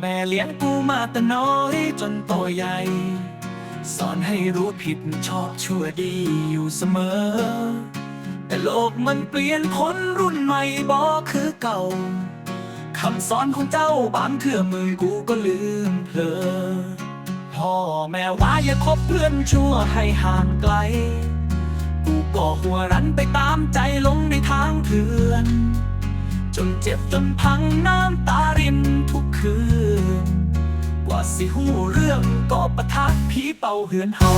แม่เลี้ยงกูมาแต่น้อยจนโตใหญ่ สอนให้รู้ผิดชอบชั่วดีอยู่เสมอ แต่โลกมันเปลี่ยนคนรุ่นใหม่บอคือเก่าคำสอนของเจ้าบางเทื่อมือกูก็ลืมเพลอพ่อแม่ว่าอย่าคบเพื่อนชั่วให้ห่างไกล กูก็หัวรันไปตามใจลงในทางเถื่อน จนเจ็บจนพังน้ำตารินทุกคืน กว่าสิหูเรื่องก็ประทักผีเป่าเหือนเฮา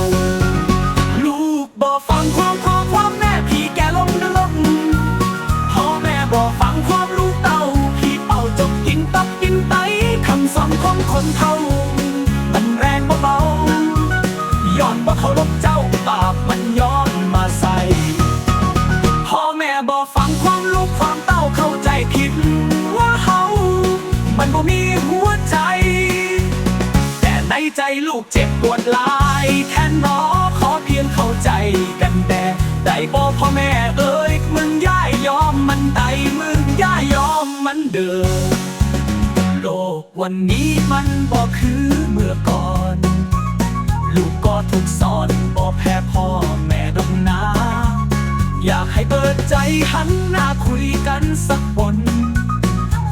ลูกบ่ฟังความพ่อความแม่พี่แกลงนรกพ่อแม่บ่ฟังความลูกเต้าพี่เป่าจบกินตับกินไตคำสอนของคนเท่ามันแรงเบาย้อนบ่เคารพเจ้า ใจลูกเจ็บปวดลายแทนหนอขอเพียงเข้าใจกันแต่ได้บอกพ่อแม่เอ้ยมึงย่ายยอมมันใดมึงย่ายยอมมันเดิมโลกวันนี้มันบ่คือเมื่อก่อน ลูกก็ถูกสอนบ่แพ้พ่อแม่ดอกนาอยากให้เปิดใจหันหน้าคุยกันสักบน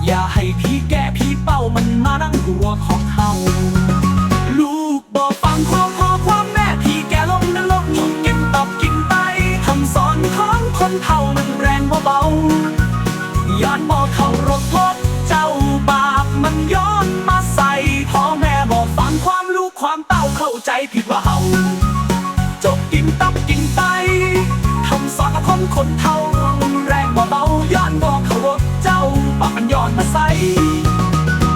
อย่าให้พี่แก่พี่เป้ามันมานั่งหัวของเฮา คนเฒ่ามันแรงเบาย้อนบอกเขารบพบเจ้าบาปมันย้อนมาใส่พ่อแม่บอกฟังความลูกความเต้าเข้าใจผิดว่าเฮาจบกินตับกินไตคำสอนของคนคนเท่าแรงบ่เบาย้อนบอกเขาว่าเจ้าปากมันย้อนมาใส่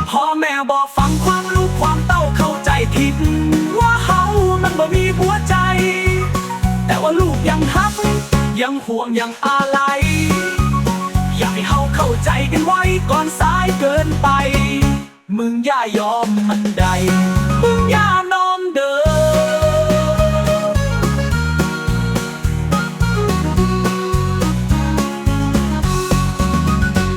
พ่อแม่บอกฟังความลูกความเต้าเข้าใจผิดว่าเฮามันบ่มีหัวใจ แต่ว่าลูกยังฮัก ยังห่วงยังอาลัยอยากให้เฮาเข้าใจกันไว้ก่อนสายเกินไป มึงอย่ายอมมันใด มึงอย่านอมเดิม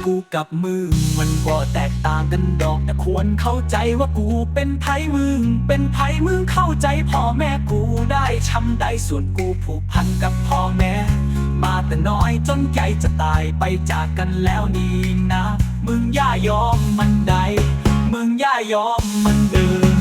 กูกับมึงมันก็แตกต่างกันดอก แต่ควรเข้าใจว่ากูเป็นไทยมึง เป็นไทยมึงเข้าใจพ่อแม่กูได้ช้ำได้ส่วนกูผูกพันกับพ่อแม่ มาแต่น้อยจนใหญ่จะตายไปจากกันแล้วนี่นะ มึงย่ายอมมันใด มึงย่ายอมมันเดิน